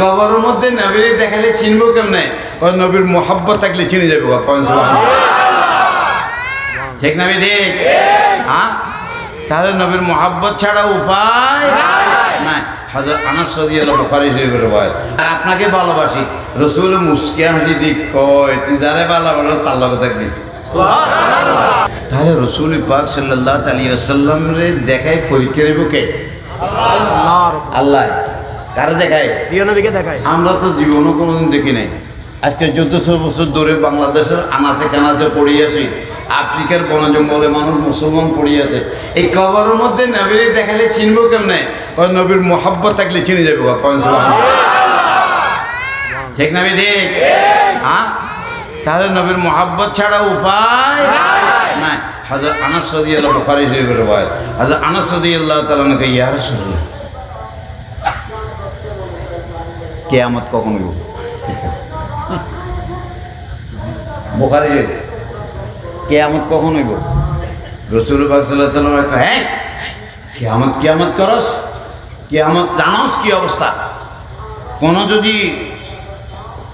কবরের মধ্যে নবীরে দেখালে চিনবো কেমনে? ও নবীর মোহাব্বত থাকলে চিনে যাবে ঠিক। না ঠিক? হ্যাঁ? তাহলে নবীর মোহাব্বত ছাড়া উপায় নাই। হাজার আনার সদি এলো বুখারি শরীফের বয় আর আপনাকে ভালোবাসি রসুল মুসকে হাসি দিক কয় তুই যারে ভালোবাসো তার লগে থাকবি। তাহলে রসুল পাক সাল্লাহ আলী আসাল্লাম রে দেখায় পরীক্ষা দেব আল্লাহ। কারে দেখায়? প্রিয় নবীকে দেখায়। আমরা তো জীবনও কোনোদিন দেখি নাই। আজকে চোদ্দশো বছর ধরে বাংলাদেশের আনাচে কানাচে পড়ে আছি। আফ্রিকার বন জঙ্গলে মানুষ মুসলমান পড়ে আছে। এই কবরের মধ্যে নবীরে দেখালে চিনবো কেমনে? ও নবীর মোহাব্বত থাকলে চিনে যাবে ঠিক না ঠিক হ্যাঁ? তাহলে নবীর মোহাব্বত ছাড়া উপায় নাই। হাজার আনাস সদি আল্লাহ বুখারি শরীফের বয় হাজার আনাস সদি আল্লাহ তালাকে ইয়ার শুনল কেয়ামত কখন হইব বোখারি কেয়ামত কখন হইব? রসুল হ্যাঁ কেয়ামত কেয়ামত করস। কেয়ামত, জানস কি অবস্থা? কোনো যদি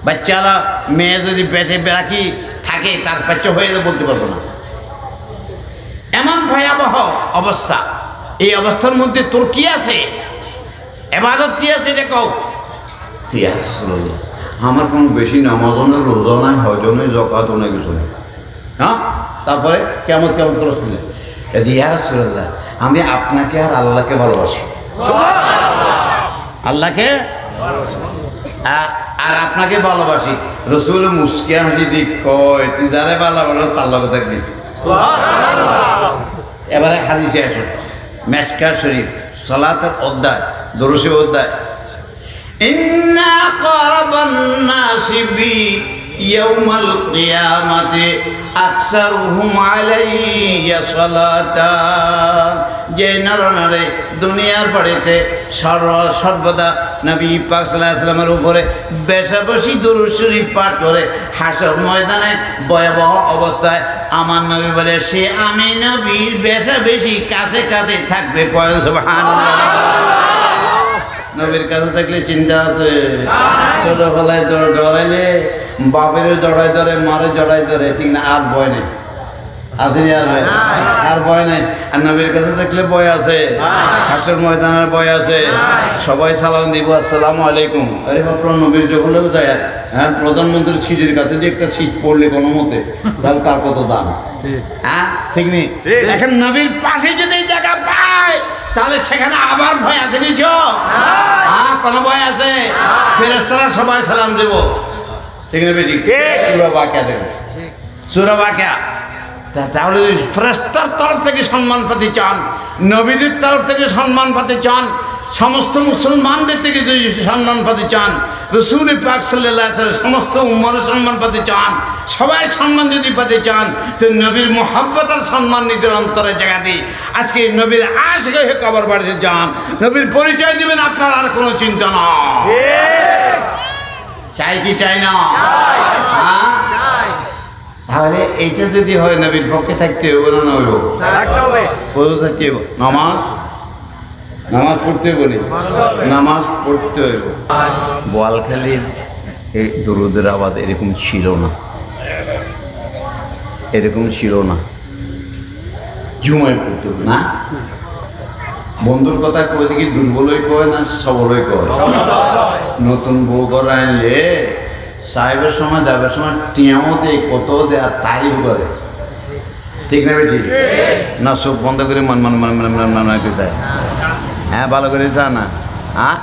বাচ্চারা, মেয়ে যদি পেটে রাখি, থাকে, তার বাচ্চা হয়ে বলতে পারব না। এমন ভয়াবহ অবস্থা। এই অবস্থার মধ্যে তোর কি আছে? এবাদত কি আছে? যে কও। ইয়া রাসূলুল্লাহ, আমার কোনো বেশি নামাজও নাই রোজা নাই হজ নাই জকাতও নাই কিছু নেই। হ্যাঁ? তারপরে কেমন কেমন করে শুনলে? ইয়া রাসূলুল্লাহ, আমি আপনাকে আর আল্লাহকে ভালোবাসি। আল্লাহকে? আর আপনাকে ভালোবাসি। রসুল মুসকে হাসি দিক কয় তুই যারে ভালোবাসো তার লগে থাকবি এবারে হাদিসে আসো মেসকা শরীফ সলাতের অধ্যায় দরসি অধ্যায়। إن أقرب الناس بي يوم القيامة أكثرهم علي صلاة যে নরনারে দুনিয়ার বাড়িতে সর্ব সর্বদা নবী পাক সাল্লাল্লাহু আলাইহি সাল্লামের উপরে বেশাবসি দুরুশরী পাঠ করে হাসর ময়দানে ভয়াবহ অবস্থায় আমার নবী বলে সে আমি নবীর বেশা বেশি কাছে কাছে থাকবে পয়ন সুবহানাল্লাহ নবীর কাছে থাকলে চিন্তা আছে। ছোটবেলায় দৌড় দৌড়াইলে বাপের জড়াই ধরে মারে জড়াই ধরে ঠিক না? আর ভয় নেই। আসেনি আর আর ভয় নেই। আর নবীর কাছে ভয় আছে। হাসের ময়দানের ভয় আছে। সবাই সালাম দিব আসসালামু আলাইকুম। আরে বাপরা নবীর যখন যায় হ্যাঁ প্রধানমন্ত্রীর সিটের কাছে যে একটা সিট পড়লে কোনো মতে তাহলে তার কত দাম? হ্যাঁ ঠিক নেই? এখন নবীর পাশে যদি তাহলে সেখানে আবার ভয় আছে কিছু হ্যাঁ কোনো ভয় আছে? ফেরেস্তারা সবাই সালাম দেবো। ঠিক না বেটি? সুরা বাক্যা দেবে। সুরা বাক্যা তাহলে ফেরেস্তার তরফ থেকে সম্মান পাতি চান নবীদের তরফ থেকে সম্মান পাতি চান সমস্ত মুসলমানদের থেকে যদি সম্মান পাতি চান রসুল পাক সাল্লাহ সমস্ত উম্মরের সম্মান পাতি চান। সবাই সম্মান যদি পাতে চান তো নবীর মোহাব্বতার সম্মান নিজের অন্তরে জায়গা দিই আজকে নবীর আশকে হয়ে কবর বাড়িতে যান। নবীর পরিচয় দিবেন আপনার আর কোনো চিন্তা না চাই কি চাই না? হ্যাঁ? তাহলে এইটা যদি হয় নবীর পক্ষে থাকতে হবে না না হইব? থাকতে হবে। নামাজ? নামাজ পড়তে বলি নামাজ পড়তে হইব। বোয়ালখালীর এই দরুদের আবাদ এরকম ছিল না। এরকম ছিল না। জুমায় পড়তে না? বন্ধুর কথা কই থেকে দুর্বলই কয় না সবলই কয়? নতুন বউ করা আনলে সাহেবের সময় যাবার সময় টিয়াও দেয় কত দেয় আর তারিফ করে। ঠিক না বেটি? না সব বন্ধ করে মন মন মন মন মন মন মন করে দেয়। হ্যাঁ ভালো করে যা না। হ্যাঁ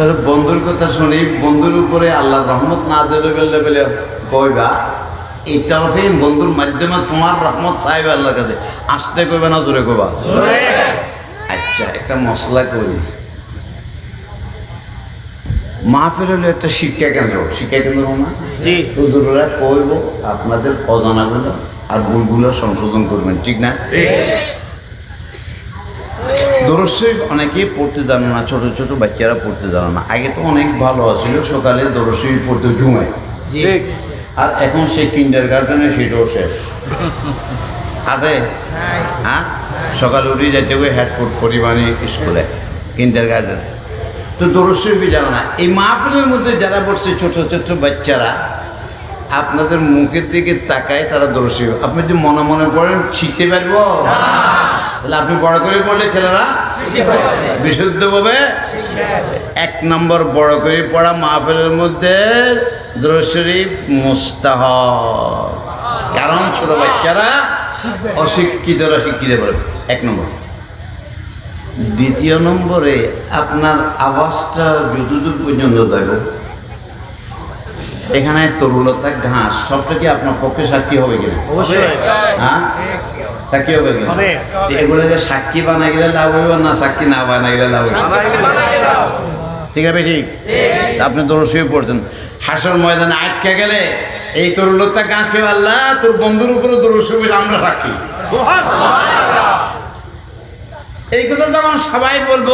তাহলে বন্ধুর কথা শুনি বন্ধুর উপরে আল্লাহ রহমত না দিলে বললে বলে কইবা এই তরফে বন্ধুর মাধ্যমে তোমার রহমত সাহেব আল্লাহর কাছে। আসতে কইবে না দূরে কইবা? আচ্ছা একটা মশলা করিস মাহফিল হলো একটা শিক্ষা কেন্দ্র শিক্ষা কেন্দ্র না। হুজুররা কইব আপনাদের অজানাগুলো আর ভুলগুলো সংশোধন করবেন ঠিক না? দরশরীফ অনেকেই পড়তে জানে না ছোট ছোট বাচ্চারা পড়তে জানে না। আগে তো অনেক ভালো ছিল সকালে দরশরীফ পড়তে জুমায় ঠিক আর এখন সেই কিন্ডার গার্ডেনে সেটাও শেষ। আছে? হ্যাঁ? সকালে উঠে যাইতে হবে হেডফোট পরিমাণে স্কুলে কিন্ডার গার্ডেন তো দরস্বরূপে যাবে না এই মাহফিলের মধ্যে যারা বসছে ছোট ছোট বাচ্চারা আপনাদের মুখের দিকে তাকায় তারা দরস্বী আপনি যদি মনে মনে পড়েন শিখতে পারব? তাহলে আপনি বড় করে পড়লে ছেলেরা বিশুদ্ধভাবে এক নম্বর বড় করে পড়া মাহফিলের মধ্যে দরশরীফ মুস্তাহ কারণ ছোট বাচ্চারা অশিক্ষিতরা শিক্ষিত পারে এক নম্বর। দ্বিতীয় নম্বরে আপনার আওয়াজটা যতদূর পর্যন্ত যাবে এখানে তরুলতা ঘাস সবটা কি আপনার পক্ষে সাক্ষী হবে কিনা? অবশ্যই। হ্যাঁ? সাক্ষী হবে। তো এগুলোকে সাক্ষী বানাই গেলে লাভ হইব না সাক্ষী না বানাই গেলে লাভ হইব? ঠিক আছে ঠিক। আপনি শুয়ে পড়ছেন। হাসর ময়দানে আটকে গেলে এই তোর লোকটা গাছ খেয়ে আল্লাহ তোর বন্ধুর উপরে শুয়ে আমরা সাক্ষী। এই কথা যখন সবাই বলব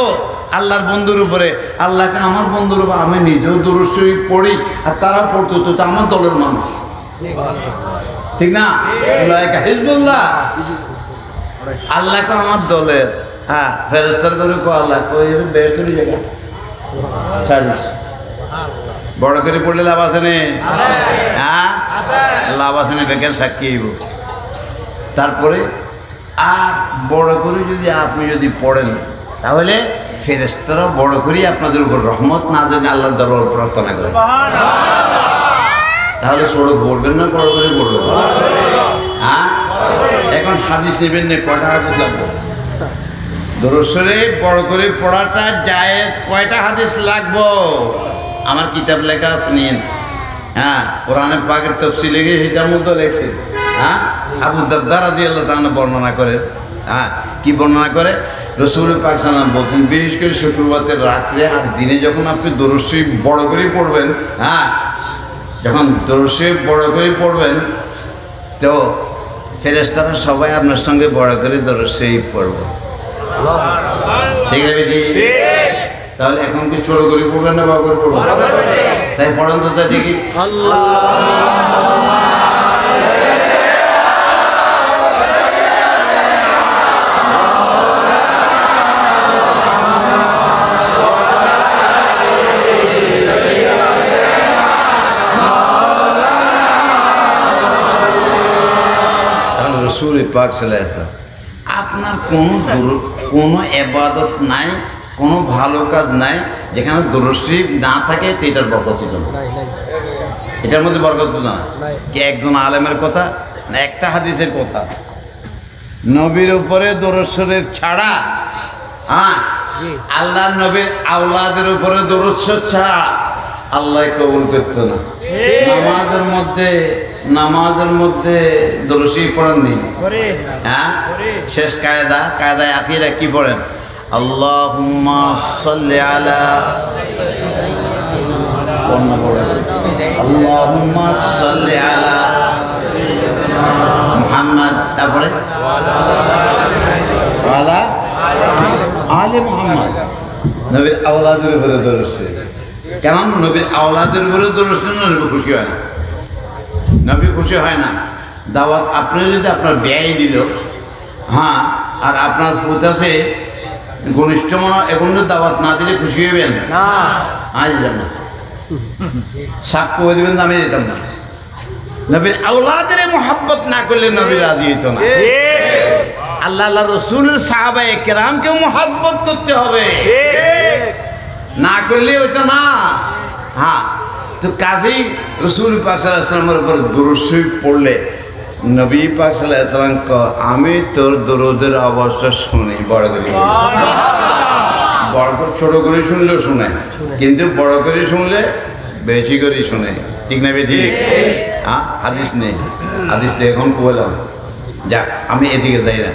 আল্লাহর বন্ধুর উপরে আল্লাহকে আমার বন্ধুর উপর আমি নিজেও দরস্বই পড়ি আর তারা পড়তো তো তো আমার দলের মানুষ। ঠিক না? হিজবুল্লাহ। আল্লাহকে আমার দলের। হ্যাঁ ফেরস্তার করে কো আল্লাহ কই বেহতরি জায়গা। ছাড়িস। বড় করে পড়লে লাভ আছে নে? হ্যাঁ? লাভ আছে না, বেকার সাক্ষী তারপরে, আর বড় করে যদি আপনি যদি পড়েন, তাহলে ফেরেস্তারা বড় করেই আপনাদের উপর রহমত না যদি আল্লাহ দরবার প্রার্থনা করে। তাহলে সড়ক বলবেন না, বড় করে বলবেন। হ্যাঁ? এখন হাদিস নেবেন না, কয়টা হাদিস লাগবে? দরসরে বড় করে পড়াটা যায় কয়টা হাদিস লাগবো? আমার কিতাব লেখা আছে, নিন। হ্যাঁ কোরআনে পাকের তফসি লেগে সেটার মধ্যে লেখছে হ্যাঁ? আবু দারদারা দিয়ে আল্লাহ তাহলে বর্ণনা করে হ্যাঁ কি বর্ণনা করে? রসুল পাক সালাম বলছেন, বিশেষ করে শুক্রবারের রাত্রে আর দিনে যখন আপনি দরসি বড় করে পড়বেন হ্যাঁ যখন দর্শে বড় করে পড়বেন, তো ফেরেস্তারা সবাই আপনার সঙ্গে বড় করে দর্শেই পড়ব। ঠিক আছে তাহলে এখন কি ছোট করে পড়বেন না বড় করে পড়বেন? তাই পড়ন্ত দেখি। তাহলে পাক আপনার কোনো কোনো এবাদত নাই কোনো ভালো কাজ নাই যেখানে দরশিফ না থাকে তো এটার বরকত হতো না। এটার মধ্যে বরকত হতো না। কি একজন আলেমের কথা না একটা হাদিসের কথা। নবীর উপরে দরজ শরীফ ছাড়া হ্যাঁ। আল্লাহ নবীর আওলাদের উপরে দরজ ছাড়া আল্লাহ কবুল করতো না। নামাজের মধ্যে নামাজের মধ্যে দরসি পড়েননি? হ্যাঁ? শেষ কায়দা কায়দায় আকিরা কি পড়েন? আল্লাহুম্মা সাল্লি আলা অন্য পড়েন আল্লাহুম্মা সাল্লি আলা মুহাম্মদ। তারপরে? আলা আলে মুহাম্মদ। নবীর আওলাদের উপরে দরসে কেমন? নবীর আওলাদের উপরে দরসে না নবী খুশি হয় না? নবী খুশি হয় না। দাওয়াত আপনি যদি আপনার ব্যয় দিল হ্যাঁ আর আপনার ফুত আছে ঘনিষ্ঠ মনে এখন দাওয়াত না দিলে খুশি হইবেন? না। আজ দিতাম না। সাপ করে দেবেন না আমি দিতাম না। নবীর আওলাদের মোহাব্বত না করলে নবী রাজি হইতো না। আল্লাহ আল্লাহ রসুল সাহাবাই কেরামকেও মোহাব্বত করতে হবে। না করলে হইতো না। হ্যাঁ তো কাজেই রসুল পাক সাল্লাহামের উপর দুরুসই পড়লে নবী পাক সাল্লাহাম আমি তোর দরদের আওয়াজটা শুনি বড় করে বড় করে ছোট করে শুনলেও শুনে কিন্তু বড় করে শুনলে বেশি করে শুনে। ঠিক না ঠিক। হ্যাঁ হাদিস নেই। হাদিস তো এখন বললাম। যাক আমি এদিকে যাই না।